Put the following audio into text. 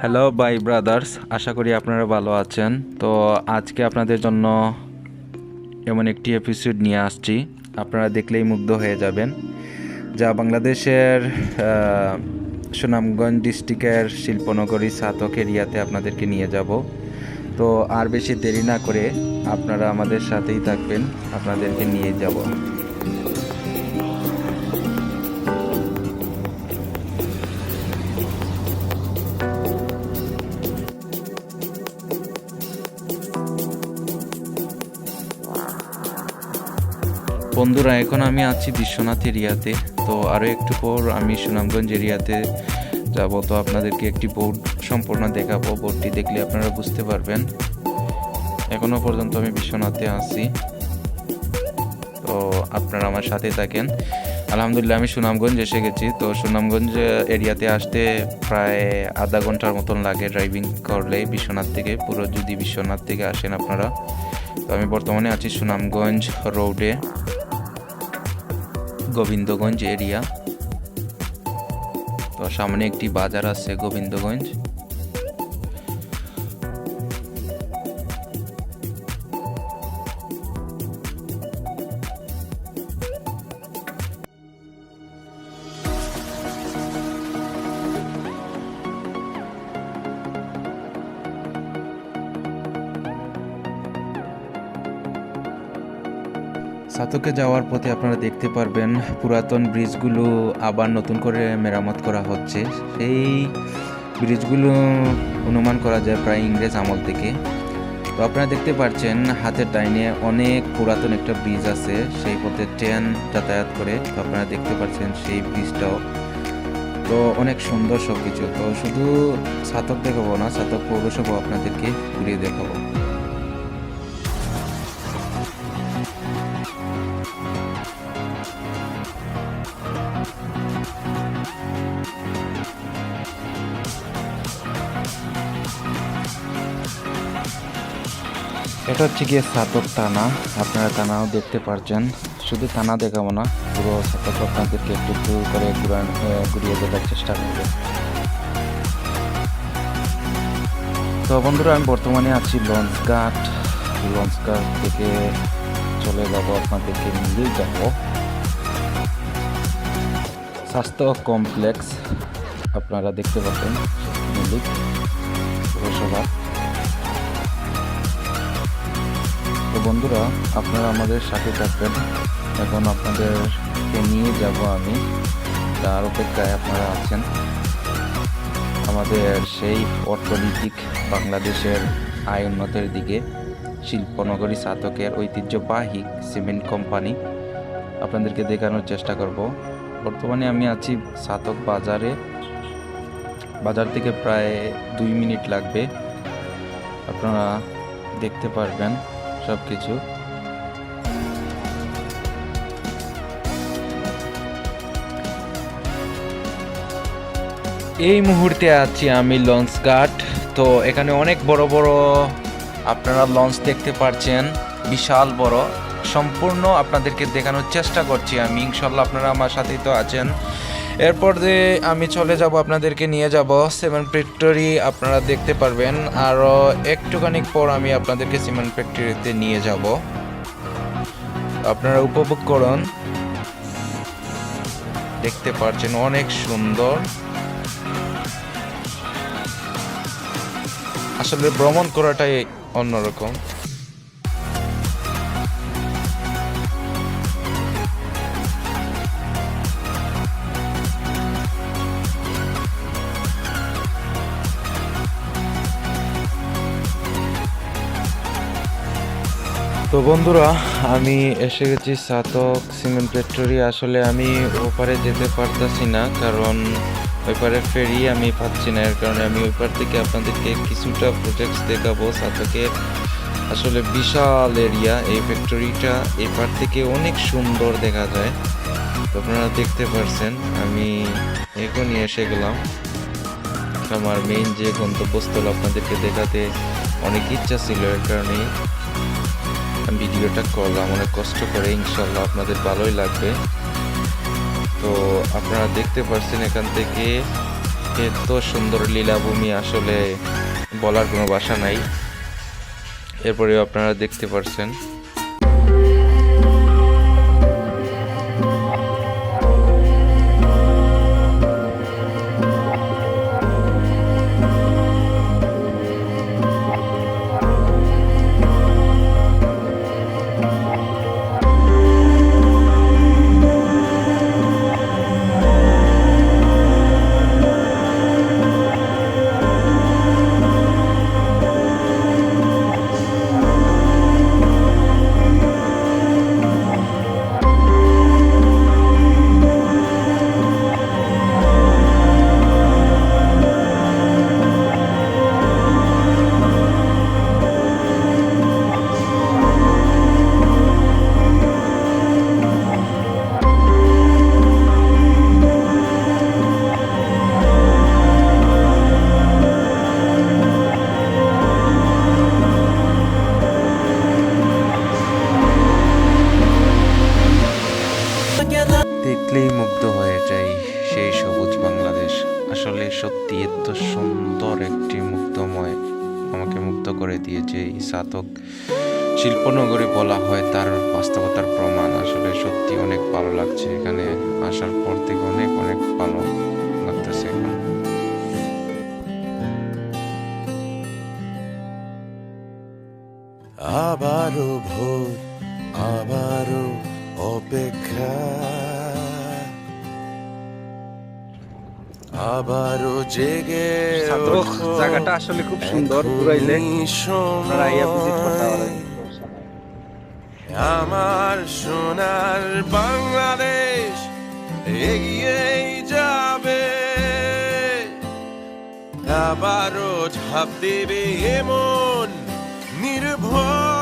Hello bye brothers আশা করি আপনারা ভালো আছেন। তো আজকে আপনাদের জন্য এমন একটি এপিসোড নিয়ে আসছি। আপনারা দেখলেই মুগ্ধ হয়ে যাবেন। যা বাংলাদেশের সুনামগঞ্জ ডিস্ট্রিক্টের শিল্পনগরী সাতক এরিয়াতে আপনাদেরকে নিয়ে যাব। তো আর বেশি দেরি না করে আপনারা আমাদের সাথেই থাকবেন। আপনাদেরকে নিয়ে যাব। বন্ধুরা, এখন আমি আছি বিশ্বনাথ এরিয়াতে। তো আরও একটু পর আমি সুনামগঞ্জ এরিয়াতে যাব। তো আপনাদেরকে একটি বোর্ড সম্পূর্ণ দেখাবো। বোর্ডটি দেখলে আপনারা বুঝতে পারবেন। এখনও পর্যন্ত আমি বিশ্বনাথে আছি। তো আপনারা আমার সাথে থাকেন। আলহামদুলিল্লাহ, আমি সুনামগঞ্জ এসে গেছি। তো সুনামগঞ্জ এরিয়াতে আসতে প্রায় আধা ঘণ্টার মতন লাগে ড্রাইভিং করলে বিশ্বনাথ থেকে। পুরো যদি বিশ্বনাথ থেকে আসেন আপনারা। তো আমি বর্তমানে আছি সুনামগঞ্জ রোডে। গোবিন্দগঞ্জ এরিয়া। তো সামনে একটি বাজার আছে গোবিন্দগঞ্জ। সাতকে যাওয়ার পথে আপনারা দেখতে পারবেন পুরাতন ব্রিজগুলো আবার নতুন করে মেরামত করা হচ্ছে। সেই ব্রিজগুলো অনুমান করা যায় প্রায় ইংরেজ আমল থেকে। তো আপনারা দেখতে পাচ্ছেন হাতের ডাইনে অনেক পুরাতন একটা ব্রিজ আছে, সেই পথে ট্রেন যাতায়াত করে তো আপনারা দেখতে পাচ্ছেন সেই ব্রিজটাও। তো অনেক সুন্দর সব কিছু তো শুধু ছাতক দেখাবো না ছাতক পৌরসভা আপনাদেরকে ঘুরিয়ে দেখাবো। এটা হচ্ছে গিয়ে সাতক টানা আপনারা টানাও দেখতে পারছেন। শুধু টানা দেখাবো না, পুরো সাতক আপনাদেরকে একটু একটু করে ঘুরিয়ে দেখার চেষ্টা করব। তো বন্ধুরা, আমি বর্তমানে আছি লঞ্চ ঘাট লঞ্চ ঘাট থেকে চলে যাব আপনাদেরকে নিয়ে যাব। স্বাস্থ্য কমপ্লেক্স, আপনারা দেখতে পাচ্ছেন পৌরসভা। বন্ধুরা, আপনারা আমাদের সাথে থাকবেন। এখন আপনাদেরকে নিয়ে যাব আমি। তার অপেক্ষায় আপনারা আছেন। আমাদের সেই অর্থনৈতিক বাংলাদেশের আয় উন্নতির দিকে শিল্পনগরী সাতকের ঐতিহ্যবাহী সিমেন্ট কোম্পানি আপনাদেরকে দেখানোর চেষ্টা করব। বর্তমানে আমি আছি সাতক বাজারে। বাজার থেকে প্রায় দুই মিনিট লাগবে। আপনারা দেখতে পারবেন। সব কিছু এই মুহূর্তে আছি আমি লঞ্চ ঘাট। তো এখানে অনেক বড় বড় আপনারা লঞ্চ দেখতে পারছেন, বিশাল বড়। সম্পূর্ণ আপনাদেরকে দেখানোর চেষ্টা করছি আমি। ইনশাল্লাহ আপনারা আমার সাথেই তো আছেন। এরপর যে আমি চলে যাব, আপনাদেরকে নিয়ে যাব সেভেন ফ্যাক্টরি আপনারা দেখতে পারবেন। আরও একটুখানি পর আমি আপনাদেরকে সিমেন্ট ফ্যাক্টরিতে নিয়ে যাব। আপনারা উপভোগ করুন। দেখতে পাচ্ছেন অনেক সুন্দর। আসলে ভ্রমণ করাটাই অন্যরকম। তো বন্ধুরা, আমি এসে গেছি সাতক সিমেন্ট ফ্যাক্টরি। আসলে আমি ওপারে যেতে পারতাছি না, কারণ ওইপারে ফেরি আমি পাচ্ছি না। এর কারণে আমি ওইপার থেকে আপনাদেরকে কিছুটা প্রজেক্টস দেখাবো সাতকের আসলে বিশাল এরিয়া এই ফ্যাক্টরিটা এপার থেকে অনেক সুন্দর দেখা যায়। তো আপনারা দেখতে পারছেন, আমি এখনই এসে গেলাম। আমার মেইন যে গন্তব্যস্থল আপনাদেরকে দেখাতে অনেক ইচ্ছা ছিল এর কারণেই। ভিডিওটা করলাম, অনেক কষ্ট করে ইনশাল্লাহ আপনাদের ভালোই লাগবে। তো আপনারা দেখতে পাচ্ছেন এখান থেকে, এত সুন্দর লীলাভূমি আসলে বলার কোনো বাসা নাই। এরপরেও আপনারা দেখতে পাচ্ছেন সার্থক শিল্পনগরী বলা হয়, তার বাস্তবতার প্রমাণ। আসলে সত্যি অনেক ভালো লাগছে এখানে আসার পর থেকে অনেক অনেক ভালো লাগতেছে এখন। আবারও জেগে জায়গাটা আসলে খুব সুন্দর ঘুরাইলে আপনারা আমার সোনার বাংলাদেশ এগিয়ে যাবে। আবারও ঝাঁপ দেবে এমন নির্ভর